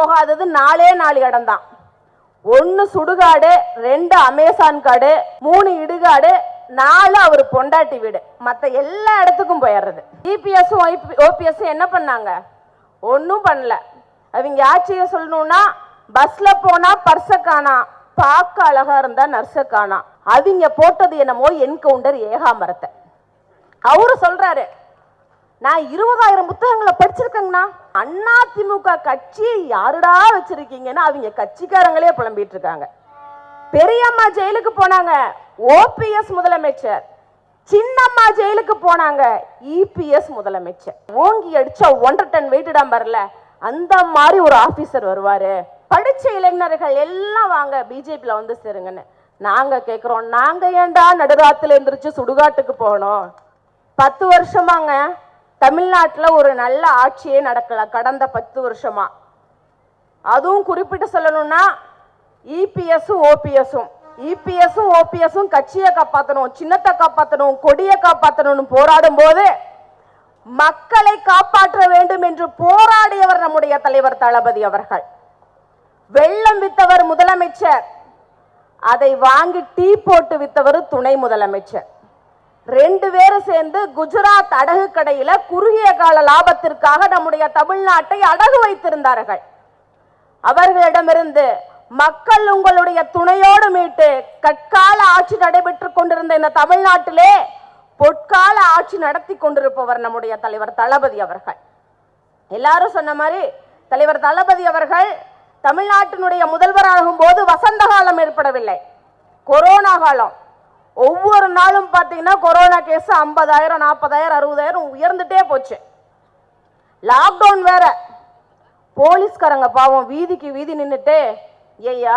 போகாதது நாலே நாலு இடம் தான் ஒன்று சுடுகாடு ரெண்டு அமேசான் காடு மூணு இடுகாடு நாலு அவர் பொண்டாட்டி வீடு. மற்ற எல்லா இடத்துக்கும் போயிடுறது. இபிஎஸும் ஓபிஎஸும் என்ன பண்ணாங்க? ஒன்றும் பண்ணல. அவங்க ஆட்சியை சொல்லணும்னா பஸ்ல போனா பர்ச காணா பார்க்க அழகா இருந்தா நர்ஸ காணா அவங்க போட்டது என்னமோ என்கவுண்டர் ஏகாமரத்தை அவரு சொல்றாரு நான் இருபதாயிரம் புத்தகங்களை படிச்சிருக்கேங்கண்ணா. அண்ணா திமுக கட்சியை யாருடா வச்சிருக்கீங்கன்னு அவங்க கட்சிக்காரங்களே புலம்பிட்டு இருக்காங்க. பெரியம்மா ஜெயிலுக்கு போனாங்க. ஓபிஎஸ் முதலமைச்சர். சின்னம்மா ஜெயிலுக்கு போனாங்க. இபிஎஸ் முதலமைச்சர். ஓங்கி அடிச்சா ஒன்றரை டன் வெயிட்டுடாம வரல அந்த மாதிரி ஒரு ஆபீசர் வருவாரு. படிச்ச இளைஞர்கள் எல்லாம் வாங்க பிஜேபியில் வந்து சேருங்கன்னு. நாங்க கேட்குறோம் நாங்க ஏன்டா நடுராத்துல எந்திரிச்சு சுடுகாட்டுக்கு போகணும்? பத்து வருஷமாங்க. தமிழ்நாட்டில் ஒரு நல்ல ஆட்சியே நடக்கல கடந்த பத்து வருஷமா. அதுவும் குறிப்பிட்டு சொல்லணும்னா இபிஎஸும் ஓபிஎஸும். இபிஎஸும் ஓபிஎஸும் கட்சியை காப்பாற்றணும் சின்னத்தை காப்பாற்றணும் கொடியை காப்பாற்றணும்னு போராடும் போது மக்களை காப்பாற்ற வேண்டும் என்று போராடியவர் நம்முடைய தலைவர் தளபதி அவர்கள். வெள்ளம் வித்தவர் முதலமைச்சர். அதை வாங்கி டீ போட்டு வித்தவர் துணை முதலமைச்சர். ரெண்டு பேரும் சேர்ந்து குஜராத் அடகு கடையில குறுகிய கால லாபத்திற்காக நம்முடைய தமிழ்நாட்டை அடகு வைத்திருந்தார்கள். அவர்களிடமிருந்து மக்கள் உங்களுடைய துணையோடு மீட்டு கற்கால ஆட்சி நடைபெற்றுக் கொண்டிருந்த இந்த தமிழ்நாட்டிலே பொற்கால ஆட்சி நடத்தி கொண்டிருப்பவர் நம்முடைய தலைவர் தளபதி அவர்கள். எல்லாரும் சொன்ன மாதிரி தலைவர் தளபதி அவர்கள் தமிழ்நாட்டினுடைய முதல்வராகும் போது வசந்த காலம் ஏற்படவில்லை. கொரோனா காலம். ஒவ்வொரு நாளும் பார்த்தீங்கன்னா கொரோனா கேஸ் ஐம்பதாயிரம் நாற்பதாயிரம் அறுபதாயிரம் உயர்ந்துட்டே போச்சு. லாக்டவுன் வேற. போலீஸ்காரங்க பாவம் வீதிக்கு வீதி நின்றுட்டு ஏய்யா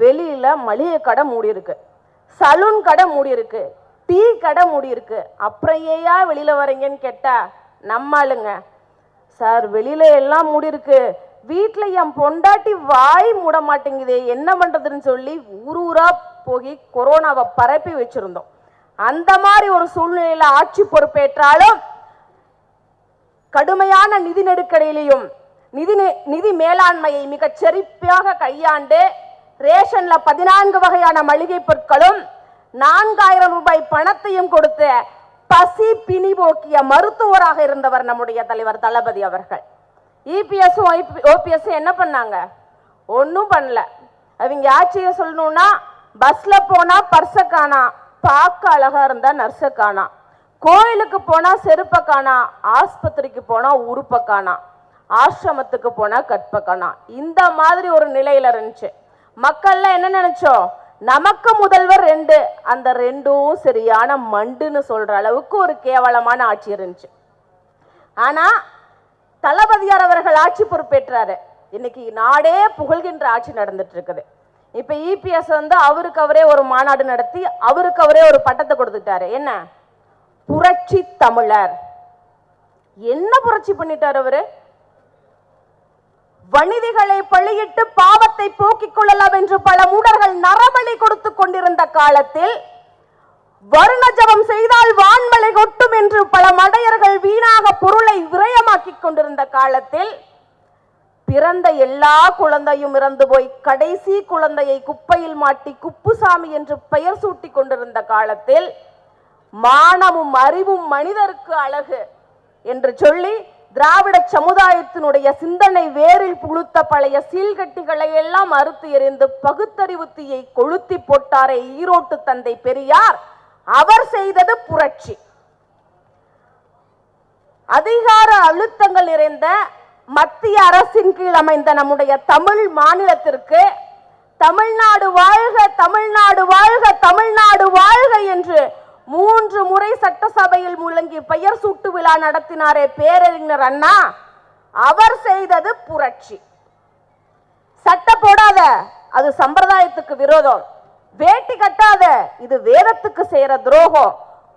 வெளியில மளிகை கடை மூடி இருக்கு சலூன் கடை மூடி இருக்கு டீ கடை மூடி இருக்கு அப்புறம் ஏயா வெளியில வரீங்கன்னு கேட்டா நம்மளுங்க சார் வெளியில எல்லாம் மூடி இருக்கு வீட்டில் என் பொண்டாட்டி வாய் மூட மாட்டேங்குதே என்ன பண்றதுன்னு சொல்லி ஊர் ஊரா போய் கொரோனாவை பரப்பி வச்சிருந்தோம். அந்த மாதிரி ஒரு சூழ்நிலையில ஆட்சி பொறுப்பேற்றாலும் கடுமையான நிதி நெருக்கடியிலையும் நிதி நிதி மேலாண்மையை மிகச் செறிப்பாக கையாண்டு ரேஷன்ல பதினான்கு வகையான மளிகை பொருட்களும் நான்காயிரம் ரூபாய் பணத்தையும் கொடுத்து பசி பிணி போக்கிய மருத்துவராக இருந்தவர் நம்முடைய தலைவர் தளபதி அவர்கள். இபிஎஸும் ஓபிஎஸும் என்ன பண்ணாங்க? ஒன்றும் பண்ணல. அவங்க ஆட்சியை சொல்லணும்னா பஸ்ஸில் போனால் பர்சை காணா பார்க்க அழகாக இருந்தால் நர்ஸை காணா கோயிலுக்கு போனால் செருப்ப காணா ஆஸ்பத்திரிக்கு போனால் உறுப்பை காணா ஆசிரமத்துக்கு போனால் கற்ப காணா இந்த மாதிரி ஒரு நிலையில் இருந்துச்சு. மக்கள்லாம் என்ன நினச்சோம் நமக்கு முதல்வர் ரெண்டு அந்த ரெண்டும் சரியான மண்டுன்னு சொல்கிற அளவுக்கு ஒரு கேவலமான ஆட்சி இருந்துச்சு. ஆனால் தளபதியார் அவர்கள் ஆட்சி பொறுப்பேற்றாரு. இன்னைக்கு நாடே புகழ்கின்ற ஆட்சி நடந்துட்டு இருக்குது இப்ப இபிஎஸ் வந்து அவருக்கு அவரே ஒரு மாநாடு நடத்தி அவருக்கு அவரே ஒரு பட்டத்தை கொடுத்துட்டாரு. என்ன? புரட்சி தமிழர். என்ன புரட்சி பண்ணிட்டார் அவரு? வணிதிகளை பழியிட்டு பாவத்தை போக்கிக் கொள்ளலாம் என்று பல மூடர்கள் நரபலி கொடுத்து கொண்டிருந்த காலத்தில் வருண ஜபம் செய்தால் வான்மலை கொட்டும் என்று பல மடையர்கள் வீணாக பொருளை விரயமாக்கிக் கொண்டிருந்த காலத்தில் பிறந்த எல்லா குழந்தையும் இறந்து போய் கடைசி குழந்தையை குப்பையில் மாட்டி குப்புசாமி என்று பெயர் சூட்டிக் கொண்டிருந்த காலத்தில் மானமும் அறிவும் மனிதருக்கு அழகு என்று சொல்லி திராவிட சமுதாயத்தினுடைய சிந்தனை வேரில் புழுத்த பழைய சீல்கட்டிகளை எல்லாம் அறுத்து எறிந்து பகுத்தறிவு தீயை கொளுத்தி போட்டாரே ஈரோட்டு தந்தை பெரியார். அவர் செய்தது புரட்சி. அதிகார அழுத்தங்கள் நிறைந்த மத்திய அரசின் கீழ் அமைந்த நம்முடைய தமிழ் மாநிலத்திற்கு தமிழ்நாடு வாழ்க தமிழ்நாடு வாழ்க தமிழ்நாடு வாழ்க என்று மூன்று முறை சட்டசபையில் முழங்கி பெயர் சூட்டு விழா நடத்தினாரே பேரறிஞர் அண்ணா அவர் செய்தது புரட்சி. சட்ட போடாத அது சம்பிரதாயத்துக்கு விரோதம். வேட்டி கட்டாத. இது வேதத்துக்கு செய்யற துரோகம்.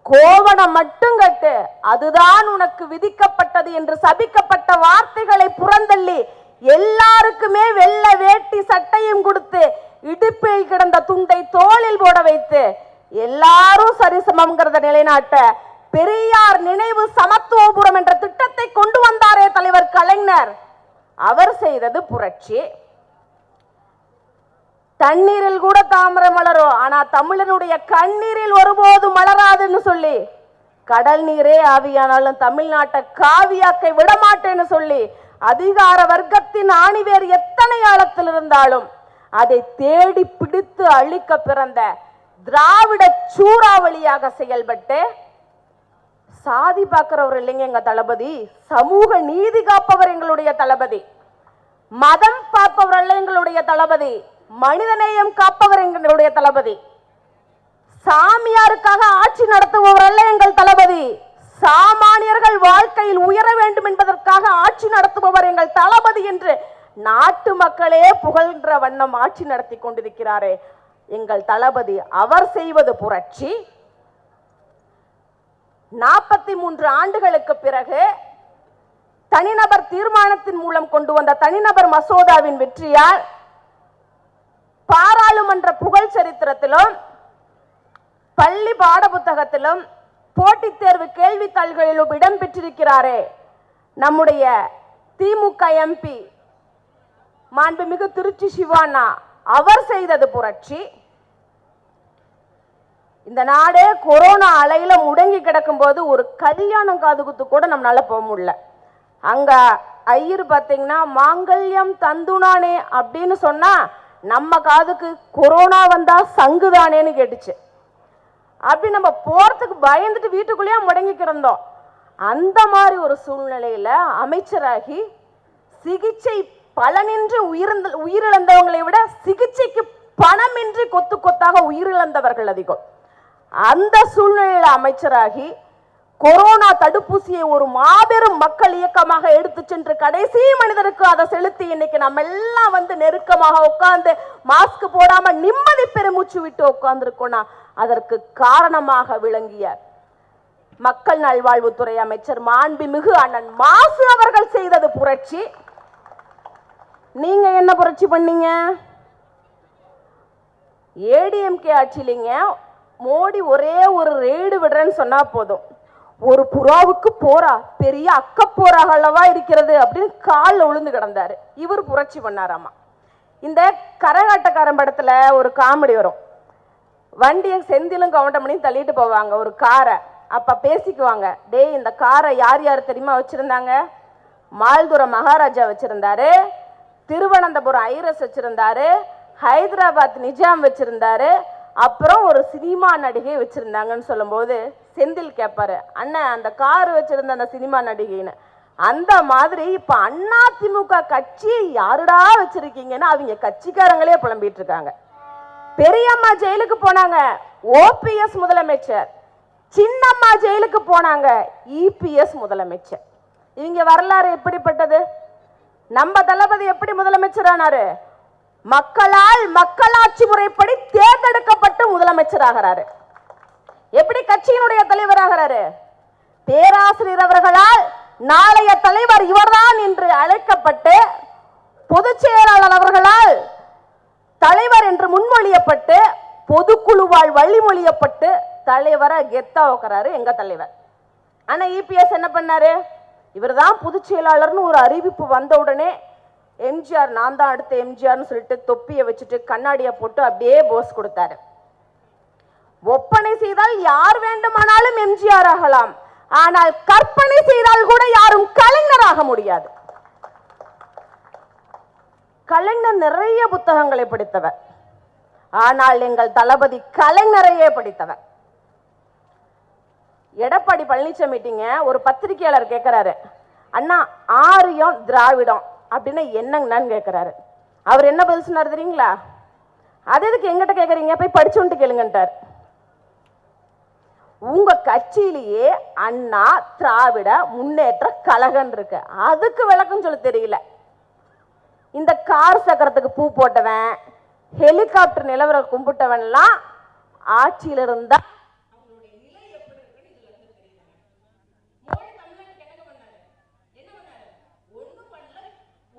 கோவணம் மட்டும் கட்டு. அதுதான் உனக்கு விதிக்கப்பட்டது என்று சபிக்கப்பட்ட வார்த்தைகளை புறந்தள்ளி எல்லாருக்குமே வெள்ளை வேட்டி சட்டையும் கொடுத்து இடுப்பில் கிடந்த துண்டை தோளில் போட வைத்து எல்லாரும் சரிசமம்ங்கிறத நிலைநாட்ட பெரியார் நினைவு சமத்துவபுரம் என்ற திட்டத்தை கொண்டு வந்தாரே தலைவர் கலைஞர். அவர் செய்தது புரட்சி. தண்ணீரில் கூட தாமரை மலரும். ஆனா தமிழனுடைய கண்ணீரில் ஒருபோது மலராதுன்னு சொல்லி கடல் நீரே ஆவியானாலும் தமிழ்நாட்டை காவியாக்கை விடமாட்டேன்னு சொல்லி அதிகார வர்க்கத்தின் ஆணிவேர் எத்தனை ஆழத்தில் இருந்தாலும் அதை தேடி பிடித்து அழிக்க பிறந்த திராவிட சூறாவளியாக செயல்பட்டு சாதி பார்க்கிறவர் இல்லைங்க எங்க தளபதி. சமூக நீதி காப்பவர் எங்களுடைய தளபதி. மதம் பார்ப்பவர் அல்ல எங்களுடைய தளபதி. மனிதநேயம் காப்பவர் எங்களுடைய தளபதி. சாமியாருக்காக ஆட்சி நடத்துபவர் அல்ல எங்கள் தளபதி. சாமானியர்கள் வாழ்க்கையில் உயர வேண்டும் என்பதற்காக ஆட்சி நடத்துபவர் எங்கள் தளபதி என்று நாட்டு மக்களே புகழ்கின்ற வண்ணம் ஆட்சி நடத்தி கொண்டிருக்கிறாரே. எங்கள் தளபதி அவர் செய்வது புரட்சி. நாற்பத்தி மூன்று ஆண்டுகளுக்கு பிறகு தனிநபர் தீர்மானத்தின் மூலம் கொண்டு வந்த தனிநபர் மசோதாவின் வெற்றியால் பாராளுமன்ற புகழ் சரித்திரத்திலும் பள்ளி பாடப்புத்தகத்திலும் போட்டித் தேர்வு கேள்வித்தாள்களிலும் இடம் பெற்றிருக்கிறாரே நம்முடைய திமுக எம்பி மாண்புமிகு திருச்சி சிவானா அவர் செய்தது புரட்சி. இந்த நாடே கொரோனா அலையில முடங்கி கிடக்கும் போது ஒரு கல்யாணம் காதுகுத்து கூட நம்மளால போக முடியல. அங்க ஐயர் பார்த்தீங்கன்னா மாங்கல்யம் தந்துனானே அப்படின்னு சொன்னா நம்ம காதுக்கு கொரோனா வந்தா சங்குதானேன்னு கேட்டுச்சு. அப்படி நம்ம போறதுக்கு பயந்துட்டு வீட்டுக்குள்ளேயே முடங்கி கிடந்தோம். அந்த மாதிரி ஒரு சூழ்நிலையில அமைச்சராகி சிகிச்சை பலனின்றி உயிர்ந்த உயிரிழந்தவங்களை விட சிகிச்சைக்கு பணமின்றி கொத்து கொத்தாக உயிரிழந்தவர்கள் அதிகம். அந்த சூழ்நிலையில அமைச்சராகி கொரோனா தடுப்பூசியை ஒரு மாபெரும் மக்கள் இயக்கமாக எடுத்து சென்று கடைசி மனிதருக்கு அதை செலுத்தி இன்னைக்கு நம்ம எல்லாம் வந்து நெருக்கமாக உட்கார்ந்து மாஸ்க் போடாம நிம்மதி பெருமூச்சு விட்டு உட்கார்ந்துருக்கோம்னா அதற்கு காரணமாக விளங்கிய மக்கள் நல்வாழ்வுத்துறை அமைச்சர் மாண்புமிகு அண்ணன் மாசு அவர்கள் செய்தது புரட்சி. நீங்க என்ன புரட்சி பண்ணீங்க? ஏடிஎம்கே ஆட்சியிலிங்க. மோடி ஒரே ஒரு ரெய்டு விடுறேன்னு சொன்னா போதும். ஒரு புறாவுக்கு போரா பெரிய அக்க போராகல்லவா இருக்கிறது அப்படின்னு காலில் விழுந்து கிடந்தாரு. இவர் புரட்சி பண்ணாராமா? இந்த கரகாட்டக்காரன் படத்துல ஒரு காமெடி வரும். வண்டியை செந்திலும் கவுண்டமணியும் தள்ளிட்டு போவாங்க ஒரு காரை. அப்ப பேசிக்குவாங்க டேய் இந்த காரை யார் யார் தெரியுமா வச்சிருந்தாங்க? மால்துரம் மகாராஜா வச்சிருந்தாரு திருவனந்தபுரம் ஐரஸ் வச்சிருந்தாரு ஹைதராபாத் நிஜாம் வச்சிருந்தாரு அப்புறம் ஒரு சினிமா நடிகை வச்சிருந்தாங்கன்னு சொல்லும்போது செந்தில் கேட்பாரு அண்ணன் அந்த கார் வச்சிருந்த அந்த சினிமா நடிகைன்னு அந்த மாதிரி இப்ப அண்ணா திமுக கட்சியை யாருடா வச்சிருக்கீங்கன்னு அவங்க கட்சிக்காரங்களே புலம்பிட்டு இருக்காங்க. பெரியம்மா ஜெயிலுக்கு போனாங்க ஓபிஎஸ் முதலமைச்சர். சின்னம்மா ஜெயிலுக்கு போனாங்க இபிஎஸ் முதலமைச்சர். இவங்க வரலாறு எப்படிப்பட்டது? நம்ம தளபதி எப்படி முதலமைச்சர் ஆனாரு மக்களால் மக்களாட்சி முறைப்படி தேர்ந்தெடுக்கப்பட்டு முதலமைச்சர் ஆகிறாரு எப்படி கட்சியினுடைய தலைவராகிறாரு? பேராசிரியர் அவர்களால் நாளைய தலைவர் இவர்தான் என்று அழைக்கப்பட்டு பொதுச் செயலாளர் அவர்களால் தலைவர் என்று முன்மொழியப்பட்டு பொதுக்குழுவால் வழிமொழியப்பட்டு தலைவரை கெத்தா உக்கிறாரு எங்க தலைவர். ஆனா இபிஎஸ் என்ன பண்ணாரு? இவர்தான் பொதுச் செயலாளர்னு ஒரு அறிவிப்பு வந்த உடனே எம்ஜிஆர் நான் தான் அடுத்த எம்ஜிஆர்னு சொல்லிட்டு தொப்பியை வச்சுட்டு கண்ணாடியை போட்டு அப்படியே போஸ் கொடுத்தாரு. ஒப்பனை செய்தால் யார் வேண்டுமானாலும் எம்ஜிஆர் ஆகலாம். ஆனால் கற்பனை செய்தால் கூட யாரும் கலைஞராக முடியாது. கலைஞர் நிறைய புத்தகங்களை படித்தவர். ஆனால் எங்கள் தளபதி கலைஞரையே படித்தவர். எடப்பாடி பழனிசாமிட்டிங்க ஒரு பத்திரிகையாளர் கேட்கிறாரு அண்ணா ஆரியம் திராவிடம் அப்படின்னு என்னங்கண்ணான்னு கேட்கிறாரு அவர் என்ன பதில் சொன்னார் தெரியுங்களா? அது எதுக்கு எங்கிட்ட கேட்குறீங்க போய் படிச்சுட்டு கேளுங்கன்ட்டார். உங்க கட்சியிலேயே அண்ணா திராவிட முன்னேற்ற கழகம் இருக்கு. அதுக்கு விளக்கம் சொல்ல தெரியல. இந்த கார் சக்கரத்துக்கு பூ போட்டவன் ஹெலிகாப்டர் நிலவர கும்பிட்டவன்லாம் ஆட்சியில் இருந்தா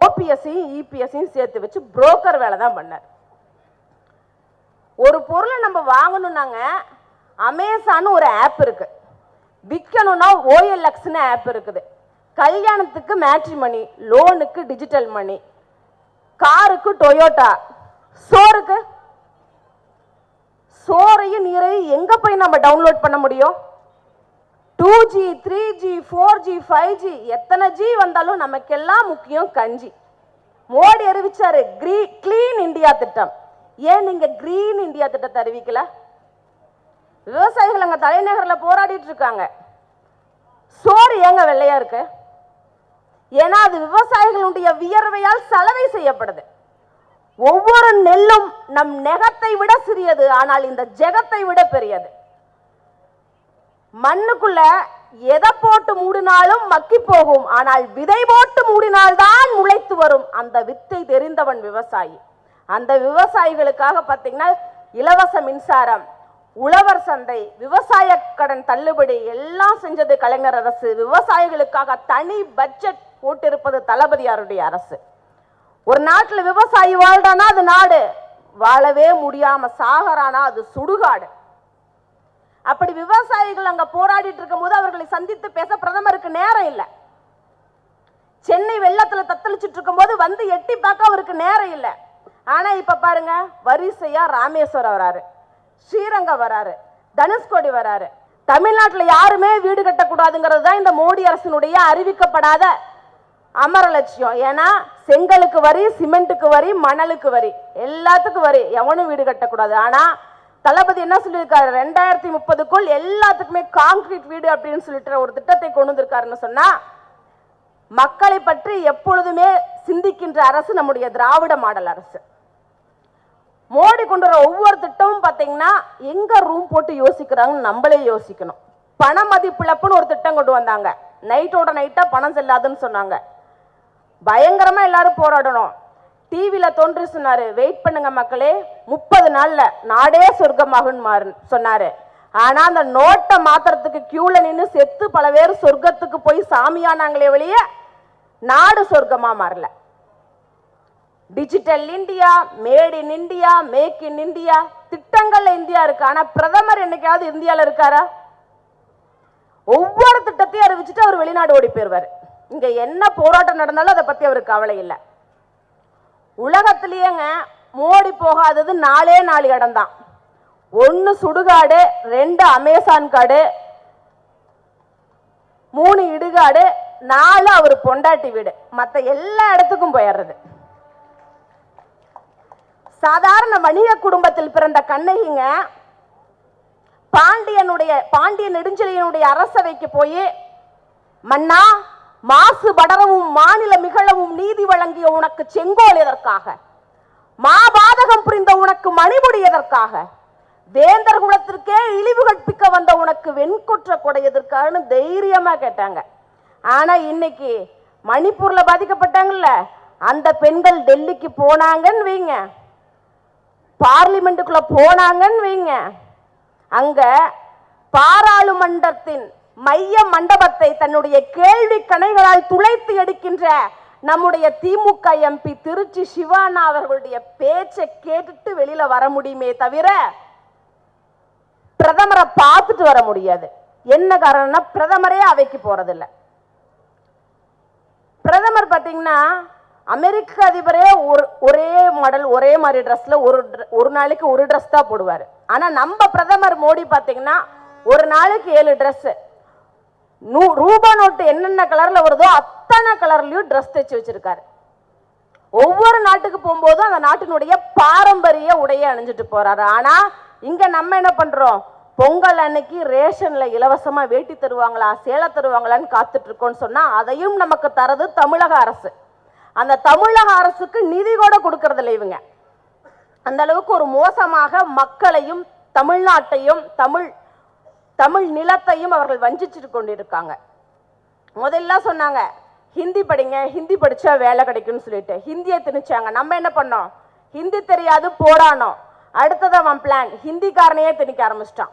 ஓபிஎஸ்ஸையும் இபிஎஸ்ஸையும் சேர்த்து வச்சு புரோக்கர் வேலை தான் பண்ணார். ஒரு பொருளை நம்ம வாங்கணும்னாங்க அமேசான் ஒரு ஆப் இருக்கு. விற்கணும்னா ஓஎல்எக்ஸ்னு ஆப் இருக்குது. கல்யாணத்துக்கு மேட்ரி மணி லோனுக்கு டிஜிட்டல் மணி காருக்கு டொயோட்டா சோறுக்கு? சோறையும் நீரையும் எங்க போய் நம்ம டவுன்லோட் பண்ண முடியும்? Two G three G four G five G எத்தனை ஜி வந்தாலும் நமக்கெல்லாம் முக்கியம் கஞ்சி. மோடி அறிவிச்சாரு கிரீ கிளீன் இந்தியா திட்டம். ஏன் நீங்க கிரீன் இந்தியா திட்டத்தை அறிவிக்கல? விவசாயிகள் அங்கே தலைநகரில் போராடிட்டு இருக்காங்க சோறு ஏங்க வெள்ளையா இருக்கு? ஏன்னா அது விவசாயிகளுடைய வியர்வையால் சலவை செய்யப்படுது. ஒவ்வொரு நெல்லும் நம் நெகத்தை விட சிறியது ஆனால் இந்த ஜெகத்தை விட பெரியது. மண்ணுக்குள்ள எதை போட்டு மூடினாலும் மக்கி போகும் ஆனால் விதை போட்டு மூடினால்தான் முளைத்து வரும். அந்த வித்தை தெரிந்தவன் விவசாயி. அந்த விவசாயிகளுக்காக பார்த்தீங்கன்னா இலவச மின்சாரம் உழவர் சந்தை விவசாய கடன் தள்ளுபடி எல்லாம் செஞ்சது கலைஞர் அரசு. விவசாயிகளுக்காக தனி பட்ஜெட் போட்டிருப்பது தளபதியாருடைய அரசு. ஒரு நாட்டில் விவசாயி வாழ்றானா அது நாடு. வாழவே முடியாம சாகரானா அது சுடுகாடு. அப்படி விவசாயிகள் அங்க போராடிட்டு இருக்கும்போது அவர்களை சந்தித்து பேச பிரதமருக்கு நேரம் இல்லை. சென்னை வெள்ளத்துல தத்தளிச்சிட்டிருக்கும் போது வந்து எட்டி பார்க்க அவருக்கு நேரம் இல்லை. ஆனா இப்ப பாருங்க வரிசையா ராமேஸ்வரம் வராரு ஸ்ரீரங்கம் வராரு தனுஷ்கோடி வராரு. தமிழ்நாட்டில் யாருமே வீடு கட்டக்கூடாதுங்கிறது தான் இந்த மோடி அரசினுடைய அறிவிக்கப்படாத அமர லட்சியம். ஏன்னா செங்கலுக்கு வரி சிமெண்ட்டுக்கு வரி மணலுக்கு வரி. எல்லாத்துக்கும் வரி. எவனும் வீடு கட்டக்கூடாது. ஆனால் தளபதி என்ன சொல்லியிருக்காரு? ரெண்டாயிரத்தி முப்பதுக்குள் எல்லாத்துக்குமே காங்கிரீட் வீடு அப்படின்னு சொல்லிட்டு ஒரு திட்டத்தை கொண்டு வந்திருக்காருன்னு சொன்னால் மக்களை பற்றி எப்பொழுதுமே சிந்திக்கின்ற அரசு நம்முடைய திராவிட மாடல் அரசு. மோடி கொண்டு வர ஒவ்வொரு திட்டமும் பார்த்தீங்கன்னா எங்க ரூம் போட்டு யோசிக்கிறாங்கன்னு நம்மளே யோசிக்கணும். பண மதிப்பிழப்புன்னு ஒரு திட்டம் கொண்டு வந்தாங்க. நைட்டோட நைட்டா பணம் செல்லாதுன்னு சொன்னாங்க. பயங்கரமா எல்லாரும் போராடணும். டிவியில் தோன்றி சொன்னாரு வெயிட் பண்ணுங்க மக்களே முப்பது நாளில் நாடே சொர்க்கமாகும் சொன்னாரு. ஆனால் அந்த நோட்டை மாத்துறதுக்கு கியூல நின்று செத்து பல பேர் சொர்க்கத்துக்கு போய் சாமியானாங்களே வெளியே நாடு சொர்க்கமாக மாறல. Digital India made in India make in India திட்டங்கள்ல India இருக்கு. ஆனா பிரதமர் என்னைக்காவது இந்தியால இருக்காரா? ஒவ்வொரு திட்டத்தையும் அறிவிச்சுட்டு அவர் வெளிநாடு ஓடி போயிடுவார் இங்க என்ன போராட்டம் நடந்தாலும் அதை பத்தி அவருக்கு கவலை இல்லை. உலகத்திலேயேங்க மோடி போகாதது நாலே நாலு இடம் தான் ஒன்று சுடுகாடு ரெண்டு அமேசான் காடு மூணு இடுகாடு நாலு அவர் பொண்டாட்டி வீடு. மற்ற எல்லா இடத்துக்கும் போயிடுறது. சாதாரண வணிக குடும்பத்தில் பிறந்த கண்ணகிங்க பாண்டியனுடைய பாண்டிய நெடுஞ்செழியனுடைய அரசவைக்கு போய் மன்னா மாசு படரவும் மாநில மிகழவும் நீதி வழங்கிய உனக்கு செங்கோல் எதற்காக? மாபாதகம் புரிந்த உனக்கு மணிமுடி எதற்காக? வேந்தர் குலத்திற்கே இழிவு கற்பிக்க வந்த உனக்கு வெண்குற்ற கொடை எதற்கான்னு தைரியமா கேட்டாங்க. ஆனா இன்னைக்கு மணிப்பூர்ல பாதிக்கப்பட்டாங்கல்ல அந்த பெண்கள் டெல்லிக்கு போனாங்கன்னு வைங்க. பார்லிமெண்ட்டுக்குள்ள போனாங்கன்னு வைங்க. அங்க பாராளுமன்றத்தின் மைய மண்டபத்தை தன்னுடைய கேள்வி கணைகளால் துளைத்து எடுக்கின்ற நம்முடைய திமுக எம்பி திருச்சி சிவானா அவர்களுடைய பேச்சை கேட்டுட்டு வெளியில வர முடியுமே தவிர பிரதமரை பார்த்துட்டு வர முடியாது. என்ன காரணம்னா பிரதமரே அவைக்கு போறதில்ல. பிரதமர் பார்த்தீங்கன்னா அமெரிக்க அதிபரே ஒரு ஒரே மாடல் ஒரே மாதிரி ட்ரெஸ்ல ஒரு ஒரு நாளைக்கு ஒரு ட்ரெஸ் தான் போடுவார். ஆனால் நம்ம பிரதமர் மோடி பார்த்தீங்கன்னா ஒரு நாளைக்கு ஏழு ட்ரெஸ் நூ ரூபா நோட்டு என்னென்ன கலரில் வருதோ அத்தனை கலர்லையும் ட்ரெஸ் தைச்சு வச்சுருக்காரு. ஒவ்வொரு நாட்டுக்கு போகும்போதும் அந்த நாட்டினுடைய பாரம்பரிய உடையை அணிஞ்சிட்டு போகிறாரு ஆனால் இங்கே நம்ம என்ன பண்ணுறோம் பொங்கல் அன்னைக்கு ரேஷனில் இலவசமாக வேட்டி தருவாங்களா சேலை தருவாங்களான்னு காத்துட்ருக்கோன்னு சொன்னால் அதையும் நமக்கு தரது தமிழக அரசு. அந்த தமிழக அரசுக்கு நிதி கூட கொடுக்கறதில்ல இவங்க. அந்த அளவுக்கு ஒரு மோசமாக மக்களையும் தமிழ்நாட்டையும் தமிழ் தமிழ் நிலத்தையும் அவர்கள் வஞ்சிச்சுட்டு கொண்டிருக்காங்க. முதல்ல சொன்னாங்க ஹிந்தி படிங்க ஹிந்தி படித்தா வேலை கிடைக்கும்னு சொல்லிட்டு. ஹிந்தியை திணிச்சாங்க. நம்ம என்ன பண்ணோம்? ஹிந்தி தெரியாது போரானோம் அடுத்ததான் அவன் பிளான் ஹிந்திக்காரனையே திணிக்க ஆரம்பிச்சிட்டான்.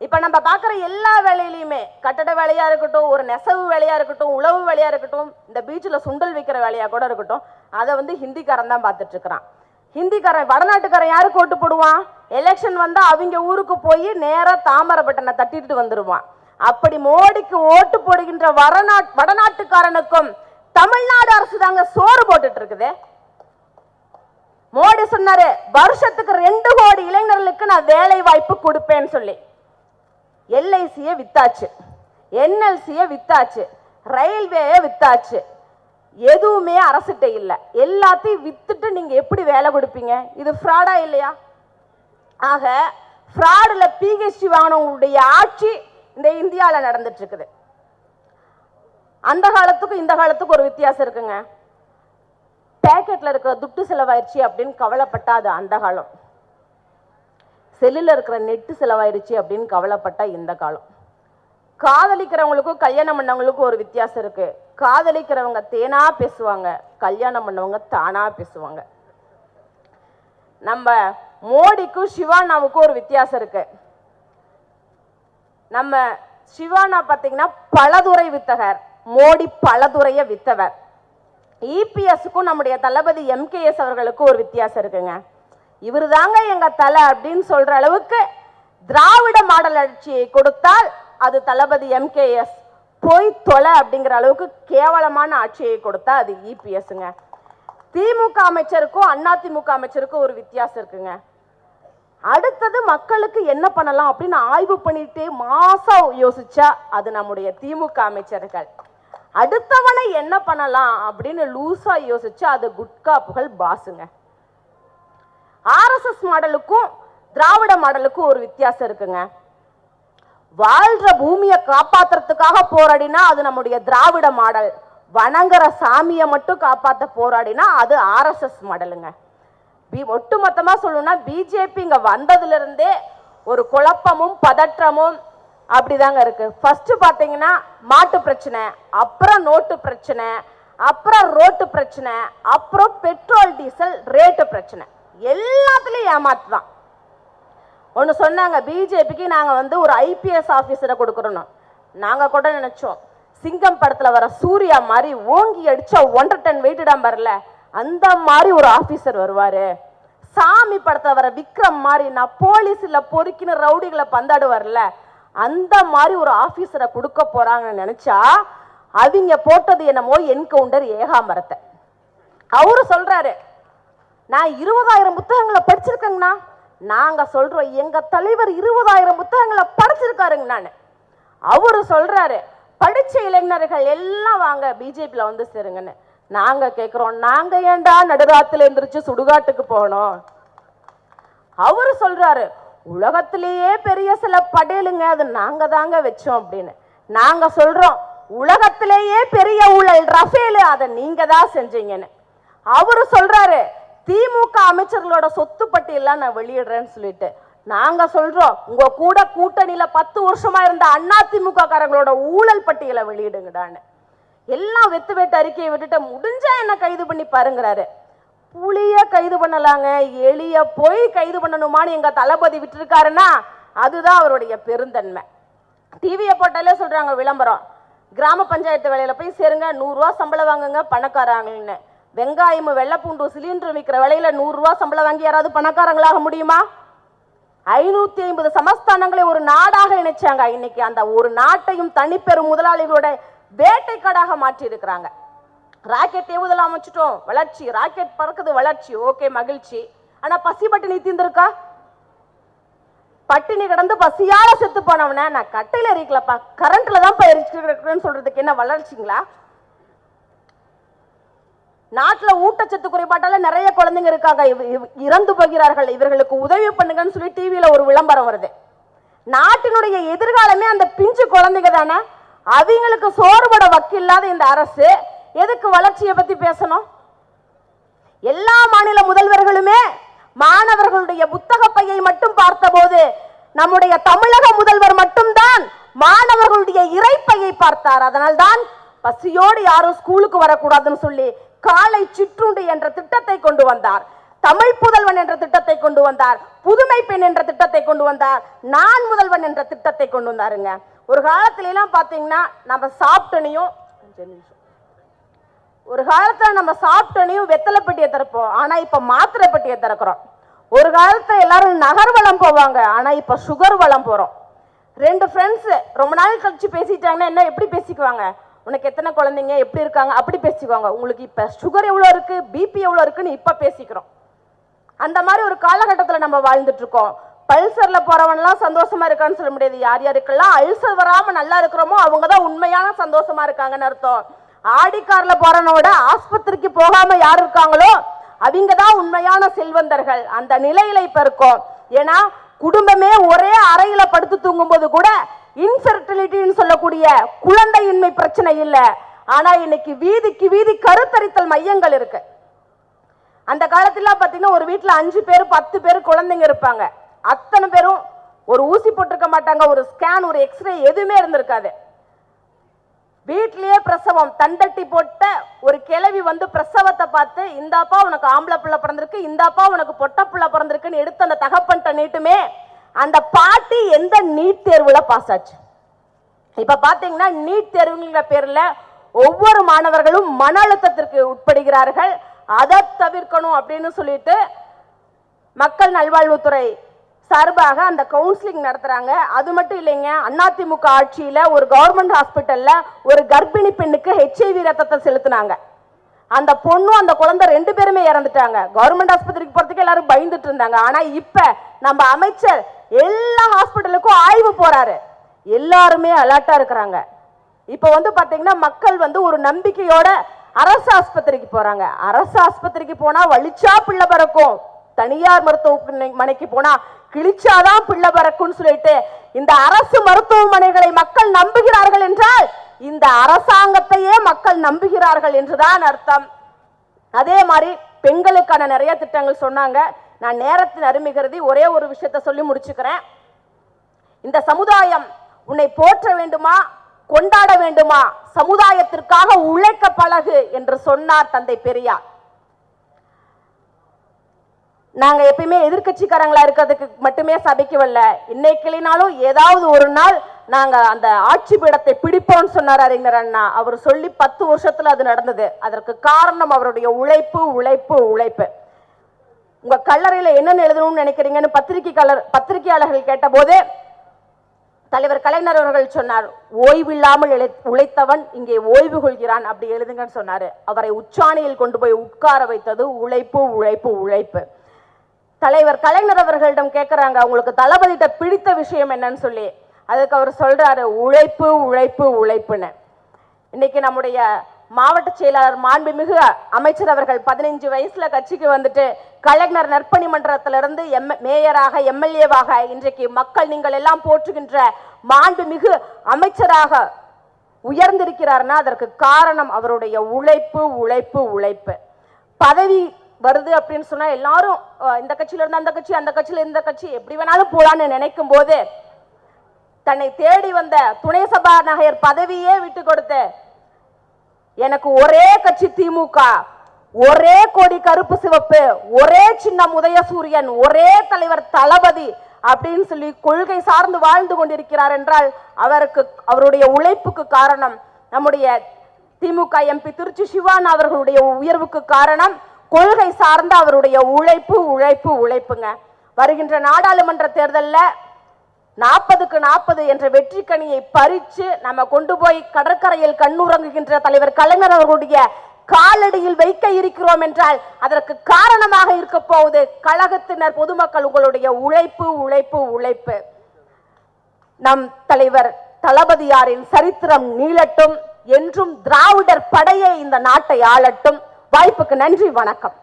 இப்போ நம்ம பார்க்குற எல்லா வேலையிலையுமே கட்டட வேலையாக இருக்கட்டும் ஒரு நெசவு வேலையா இருக்கட்டும் உழவு வேலையாக இருக்கட்டும் இந்த பீச்சில் சுண்டல் விற்கிற வேலையாக கூட இருக்கட்டும் அதை வந்து ஹிந்திக்காரன் தான் பார்த்துட்ருக்குறான் ஹிந்திக்காரன் வடநாட்டுக்காரன் யாருக்கு ஓட்டு போடுவான்? எலெக்ஷன் வந்தால் அவங்க ஊருக்கு போய் நேராக தாமரைப்பட்டனை தட்டிட்டு வந்துடுவான் அப்படி மோடிக்கு ஓட்டு போடுகின்ற வடநாட் வடநாட்டுக்காரனுக்கும் தமிழ்நாடு அரசு தாங்க சோறு போட்டுட்டு இருக்குது. மோடி சொன்னாரு வருஷத்துக்கு ரெண்டு கோடி இளைஞர்களுக்கு நான் வேலை வாய்ப்பு கொடுப்பேன்னு சொல்லி. எல்ஐசியை வித்தாச்சு என்எல்சியை வித்தாச்சு ரயில்வேயை வித்தாச்சு. எதுவுமே அரசுகிட்ட இல்லை. எல்லாத்தையும் வித்துட்டு நீங்க எப்படி வேலை கொடுப்பீங்க? இது ஃப்ராடா இல்லையா? ஆக ஃப்ராடில் பிஹெச்டி வாங்கினவங்களுடைய ஆட்சி இந்த இந்தியாவில் நடந்துட்டு இருக்குது அந்த காலத்துக்கும் இந்த காலத்துக்கும் ஒரு வித்தியாசம் இருக்குங்க. பேக்கெட்ல இருக்கிற துட்டு செலவாயிருச்சு அப்படின்னு கவலைப்பட்டா அது அந்த காலம். செல்லில் இருக்கிற நெட்டு செலவாயிருச்சு அப்படின்னு கவலைப்பட்ட இந்த காலம். காதலிக்கிறவங்களுக்கும் கல்யாணம் பண்ணவங்களுக்கும் ஒரு வித்தியாசம் இருக்கு. காதலிக்கிறவங்க தேனா பேசுவாங்க கல்யாணம் பண்ணவங்க தானா பேசுவாங்க. நம்ம மோடிக்கும் சிவானாவுக்கும் ஒரு வித்தியாசம் இருக்கு. நம்ம சிவானா பார்த்தீங்கன்னா பலதுறை வித்தகர். மோடி பலதுறைய வித்தவர். இபிஎஸ்க்கும் நம்முடைய தளபதி எம்கேஎஸ் அவர்களுக்கும் ஒரு வித்தியாசம் இருக்குங்க. இவர் தாங்க எங்க தலை அப்படின்னு சொல்ற அளவுக்கு திராவிட மாடல் ஆட்சியை கொடுத்தால் அது தளபதி எம்கேஎஸ் போய் தொலை அப்படிங்கிற அளவுக்கு கேவலமான ஆட்சியை கொடுத்தா அது இபிஎஸ்ங்க திமுக அமைச்சருக்கும் அதிமுக அமைச்சருக்கும் ஒரு வித்தியாசம் இருக்குங்க. அடுத்தது மக்களுக்கு என்ன பண்ணலாம் அப்படின்னு ஆய்வு பண்ணிட்டு மாசம் யோசிச்சா அது நம்முடைய திமுக அமைச்சர்கள். அடுத்தவனை என்ன பண்ணலாம் அப்படின்னு லூசா யோசிச்சா அது குட்கா புகழ் பாசுங்க. ஆர்எஸ்எஸ் மாடலுக்கும் திராவிட மாடலுக்கும் ஒரு வித்தியாசம் இருக்குங்க. வாழ்ற பூமியை காப்பாத்துறதுக்காக போராடினா அது நம்முடைய திராவிட மாடல். வணங்குற சாமியை மட்டும் காப்பாத்த போராடினா அது ஆர்எஸ்எஸ் மாடலுங்க. பி ஒட்டுமொத்தமா சொல்லணும்னா பிஜேபி இங்க வந்ததுலேருந்தே ஒரு குழப்பமும் பதற்றமும் அப்படிதாங்க இருக்கு. ஃபர்ஸ்ட் பார்த்தீங்கன்னா மாட்டு பிரச்சனை அப்புறம் நோட்டு பிரச்சனை அப்புறம் ரோட்டு பிரச்சனை அப்புறம் பெட்ரோல் டீசல் ரேட்டு பிரச்சனை. எல்லாத்துலயும் ஏமாத்து தான் ஒன்று சொன்னாங்க பிஜேபிக்கு நாங்கள் வந்து ஒரு ஐபிஎஸ் ஆஃபீஸரை கொடுக்குறோன்னு. நாங்கள் கூட நினச்சோம் சிங்கம் படத்தில் வர சூர்யா மாதிரி ஓங்கி அடிச்சா ஒன்றரை டன் வெயிட்டுடாம வரல அந்த மாதிரி ஒரு ஆஃபீஸர் வருவார். சாமி படத்தில் வர விக்ரம் மாதிரி நான் போலீஸில் பொறுக்கின ரவுடிகளை பந்தாடுவார்ல அந்த மாதிரி ஒரு ஆஃபீஸரை கொடுக்க போகிறாங்கன்னு நினச்சா அவங்க போட்டது என்னமோ என்கவுண்டர் ஏகாமரத்தை அவரு சொல்றாரு நான் இருபதாயிரம் புத்தகங்களை படிச்சிருக்கேங்கண்ணா. நாங்க சொல்றோம் எங்க தலைவர் இருபதாயிரம் புத்தகங்களை படிச்சிருக்காருங்க நான். அவரு சொல்றாரு படிச்ச இளைஞர்கள் எல்லாம் வாங்க பிஜேபியில் வந்து சேருங்கன்னு. நாங்க கேட்குறோம் நாங்க ஏன்டா நடுராத்துல எந்திரிச்சு சுடுகாட்டுக்கு போகணும்? அவரு சொல்றாரு உலகத்திலேயே பெரிய சில படையலுங்க அது நாங்க தாங்க வச்சோம் அப்படின்னு. நாங்க சொல்றோம் உலகத்திலேயே பெரிய ஊழல் ரஃபேலு அதை நீங்க தான் செஞ்சீங்கன்னு. அவரு சொல்றாரு திமுக அமைச்சர்களோட சொத்து பட்டியலாம் நான் வெளியிடுறேன்னு சொல்லிட்டு. நாங்க சொல்றோம் உங்க கூட கூட்டணியில பத்து வருஷமா இருந்த அண்ணா திமுக காரங்களோட ஊழல் பட்டியலை வெளியிடுங்கடான்னு. எல்லாம் வெத்து வெட்டு அறிக்கையை விட்டுட்டு முடிஞ்சா என்ன கைது பண்ணி பாருங்கிறாரு. புளிய கைது பண்ணலாங்க எளிய போய் கைது பண்ணணுமான்னு எங்க தளபதி விட்டுருக்காருன்னா அதுதான் அவருடைய பெருந்தன்மை. டிவியை போட்டாலே சொல்றாங்க விளம்பரம். கிராம பஞ்சாயத்து வேலையில போய் சேருங்க நூறுரூவா சம்பளம் வாங்குங்க பணக்காராங்கன்னு வெங்காயமும் வெள்ளைப்பூண்டு சிலிண்டர் விற்கிற விலையில நூறுரூவா சம்பளம் வாங்கி யாராவது பணக்காரங்களாக முடியுமா? ஐநூத்தி ஐம்பது சமஸ்தானங்களை ஒரு நாடாக இணைச்சாங்க. இன்னைக்கு அந்த ஒரு நாட்டையும் தனிப்பெரும் முதலாளிகளோட வேட்டைக்காடாக மாற்றி இருக்கிறாங்க ராக்கெட் ஏவுதல் அமைச்சிட்டோம். வளர்ச்சி ராக்கெட் பறக்குது வளர்ச்சி. ஓகே மகிழ்ச்சி. ஆனா பசி பட்டினி தீர்ந்திருக்கா? பட்டினி கிடந்து பசியால செத்து போனவன நான் கட்டையில் எரிக்கலப்பா கரண்ட்ல தான் இருக்கிறேன்னு சொல்றதுக்கு என்ன வளர்ச்சிங்களா? நாட்டில் ஊட்டச்சத்து குறைபாட்டால நிறைய குழந்தைங்க இருக்காங்க. இறந்து போகிறார்கள். இவர்களுக்கு உதவி பண்ணுங்கன்னு சொல்லி டிவியில ஒரு விளம்பரம் வருது. நாட்டினுடைய எதிர்காலமே அந்த பிஞ்சு குழந்தைங்க தானே? அவங்களுக்கு சோறுபட வக்கில்லாத இந்த அரசு எதுக்கு வளர்ச்சியை பத்தி பேசணும்? எல்லா மாநில முதல்வர்களுமே மாணவர்களுடைய புத்தக பையை மட்டும் பார்த்தபோது நம்முடைய தமிழக முதல்வர் மட்டும்தான் மாணவர்களுடைய இறைப்பையை பார்த்தார். அதனால்தான் பசியோடு யாரும் ஸ்கூலுக்கு வரக்கூடாதுன்னு சொல்லி காலை சிற்றுண்டு என்ற திட்டத்தை கொண்டு வந்தார். தமிழ் புதல்வன் என்ற திட்டத்தை கொண்டு வந்தார். புதுமை பெண் என்ற திட்டத்தை கொண்டு வந்தார். நான் முதல்வன் என்ற திட்டத்தை கொண்டு வந்தாருங்க. ஒரு காலத்துல எல்லாம் பாத்தீங்கன்னா நம்ம சாப்பிட்டனையும் ஒரு காலத்துல நம்ம சாப்பிட்டனையும் வெத்தலை பெட்டியை திறப்போம். ஆனா இப்ப மாத்திரை பெட்டியை திறக்கிறோம். ஒரு காலத்துல எல்லாரும் நகர்வலம் போவாங்க. ஆனா இப்ப சுகர் வளம் போறோம். ரெண்டு ஃப்ரெண்ட்ஸ் ரொம்ப நாள் கழிச்சு பேசிட்டாங்கன்னா என்ன எப்படி பேசிக்குவாங்க? உனக்கு எத்தனை குழந்தைங்க எப்படி இருக்காங்க அப்படி பேசிக்குவாங்க உங்களுக்கு இப்போ சுகர் எவ்வளோ இருக்குது பிபி எவ்வளோ இருக்குன்னு இப்போ பேசிக்கிறோம். அந்த மாதிரி ஒரு காலகட்டத்தில் நம்ம வாழ்ந்துட்டு இருக்கோம். பல்சர்ல சந்தோஷமாக இருக்கான்னு சொல்ல முடியாது. யார் யாருக்கெல்லாம் அல்சர் வராமல் நல்லா இருக்கிறோமோ அவங்க தான் உண்மையான சந்தோஷமாக இருக்காங்கன்னு அர்த்தம். ஆடி கார்ல ஆஸ்பத்திரிக்கு போகாமல் யார் இருக்காங்களோ அவங்க தான் உண்மையான செல்வந்தர்கள். அந்த நிலையில இப்போ இருக்கோம். ஏன்னா குடும்பமே ஒரே அறையில் படுத்து தூங்கும்போது கூட இன்ஃபெர்டிலிட்டின்னு சொல்லக்கூடிய குழந்தையின்மை பிரச்சனை இல்லை. ஆனா இன்னைக்கு வீதிக்கு வீதி கருத்தரித்தல் மையங்கள் இருக்கு. அந்த காலத்துல பாத்தீங்கன்னா ஒரு வீட்டில் அஞ்சு பேர் பத்து பேர் குழந்தைங்க இருப்பாங்க. அத்தனை பேரும் ஒரு ஊசி போட்டிருக்க மாட்டாங்க ஒரு ஸ்கேன் ஒரு எக்ஸ்ரே எதுவுமே இருந்திருக்காது. வீட்லயே பிரசவம் தண்டட்டி போட்ட ஒரு கிளவி வந்து பிரசவத்தை பார்த்து இந்தாப்பா உனக்கு ஆம்பளை பிள்ளை பிறந்திருக்கு இந்தாப்பா உனக்கு பொட்ட பிள்ளை பிறந்திருக்குன்னு எடுத்து அந்த தகப்பன்ட்ட நீட்டுமே அந்த பாட்டி எந்த நீட் தேர்வில் பாஸ் ஆச்சு? இப்போ பார்த்தீங்கன்னா நீட் தேர்வுங்கிற பேரில் ஒவ்வொரு மாணவர்களும் மன அழுத்தத்திற்கு உட்படுகிறார்கள். அதை தவிர்க்கணும் அப்படின்னு சொல்லிட்டு மக்கள் நல்வாழ்வுத்துறை சார்பாக அந்த கவுன்சிலிங் நடத்துகிறாங்க அது மட்டும் இல்லைங்க அதிமுக ஆட்சியில் ஒரு கவர்மெண்ட் ஹாஸ்பிட்டலில் ஒரு கர்ப்பிணி பெண்ணுக்கு ஹெச்ஐவி ரத்தத்தை செலுத்தினாங்க. அந்த பொண்ணும் அந்த குழந்தை ரெண்டு பேருமே இறந்துட்டாங்க. கவர்மெண்ட் ஆஸ்பத்திரிக்கு போகிறதுக்கு எல்லாரும் பயந்துட்டு இருந்தாங்க. ஆனால் இப்போ நம்ம அமைச்சர் எல்லா ஹாஸ்பிட்டலுக்கும் ஆய்வு போகிறாரு எல்லாருமே அலர்ட்டாக இருக்கிறாங்க. இப்போ வந்து பார்த்தீங்கன்னா மக்கள் வந்து ஒரு நம்பிக்கையோட அரசு ஆஸ்பத்திரிக்கு போகிறாங்க அரசு ஆஸ்பத்திரிக்கு போனால் வலிச்சா பிள்ளை பிறக்கும். தனியார் மருத்துவமனைக்கு போனால் கிழிச்சாதான் பிள்ளை பிறக்கும்னு சொல்லிட்டு இந்த அரசு மருத்துவமனைகளை மக்கள் நம்புகிறார்கள் என்றால் இந்த அரசாங்கத்தையே மக்கள் நம்புகிறார்கள் என்றுதான் அர்த்தம். அதே மாதிரி பெண்களுக்கான நிறைய திட்டங்கள் சொன்னாங்க. நான் நேரத்தின் அருமை கருதி ஒரே ஒரு விஷயத்த சொல்லி முடிச்சுக்கிறேன். இந்த சமுதாயம் உன்னை போற்ற வேண்டுமா கொண்டாட வேண்டுமா சமுதாயத்திற்காக உழைக்க பழகு என்று சொன்னார் தந்தை பெரியார். நாங்க எப்பயுமே எதிர்க்கட்சிக்காரங்களா இருக்கிறதுக்கு மட்டுமே சபைக்கு வரல. இன்னைக்கு இல்லைனாலும் ஏதாவது ஒரு நாள் நாங்கள் அந்த ஆட்சி பீடத்தை பிடிப்போம்னு சொன்னார் அறிஞர் அண்ணா. அவர் சொல்லி பத்து வருஷத்தில் அது நடந்தது. அதற்கு காரணம் அவருடைய உழைப்பு உழைப்பு உழைப்பு. உங்க கல்லறையில என்னென்ன எழுதணும்னு நினைக்கிறீங்கன்னு பத்திரிகை கலர் பத்திரிகையாளர்கள் கேட்டபோது தலைவர் கலைஞர் அவர்கள் சொன்னார் ஓய்வில்லாமல் இழை- உழைத்தவன் இங்கே ஓய்வு கொள்கிறான் அப்படி எழுதுங்கன்னு சொன்னார். அவரை உச்சாணியில் கொண்டு போய் உட்கார வைத்தது உழைப்பு உழைப்பு உழைப்பு. தலைவர் கலைஞர் அவர்களிடம் கேட்குறாங்க அவங்களுக்கு தளபதியிட்ட பிடித்த விஷயம் என்னன்னு சொல்லி. அதுக்கு அவர் சொல்கிறாரு உழைப்பு உழைப்பு உழைப்புன்னு. இன்றைக்கி நம்முடைய மாவட்ட செயலாளர் மாண்புமிகு அமைச்சர் அவர்கள் பதினைஞ்சு வயசில் கட்சிக்கு வந்துட்டு கலைஞர் நற்பணி மன்றத்திலிருந்து எம் மேயராக எம்எல்ஏவாக இன்றைக்கு மக்கள் நீங்கள் எல்லாம் போற்றுகின்ற மாண்புமிகு அமைச்சராக உயர்ந்திருக்கிறார்னா அதற்கு காரணம் அவருடைய உழைப்பு உழைப்பு உழைப்பு. பதவி வருது அப்படின்னு சொன்னால் எல்லாரும் இந்த கட்சியிலிருந்து அந்த கட்சி அந்த கட்சியில இந்த கட்சி எப்படி வேணாலும் போகலான்னு நினைக்கும் போது தன்னை தேடி வந்த துணை சபாநாயகர் பதவியே விட்டு கொடுத்த எனக்கு ஒரே கட்சி திமுக ஒரே கொடி கருப்பு சிவப்பு ஒரே சின்னம் உதயசூரியன் ஒரே தலைவர் தளபதி அப்படின்னு சொல்லி கொள்கை சார்ந்து வாழ்ந்து கொண்டிருக்கிறார் என்றால் அவருக்கு அவருடைய உழைப்புக்கு காரணம் நம்முடைய திமுக எம்பி திருச்சி சிவான் அவர்களுடைய உயர்வுக்கு காரணம் கொள்கை சார்ந்த அவருடைய உழைப்பு உழைப்பு உழைப்புங்க. வருகின்ற நாடாளுமன்ற தேர்தலில் நாற்பதுக்கு நாற்பது என்ற வெற்றி கனியை பறித்து நம்ம கொண்டு போய் கடற்கரையில் கண்ணுறங்குகின்ற தலைவர் கலைஞர் அவர்களுடைய காலடியில் வைக்க இருக்கிறோம் என்றால் அதற்கு காரணமாக இருக்க போவது கழகத்தினர் பொதுமக்கள் உங்களுடைய உழைப்பு உழைப்பு உழைப்பு. நம் தலைவர் தளபதியாரின் சரித்திரம் நீளட்டும் என்றும் திராவிடர் படையே இந்த நாட்டை ஆளட்டும். வாய்ப்புக்கு நன்றி வணக்கம்.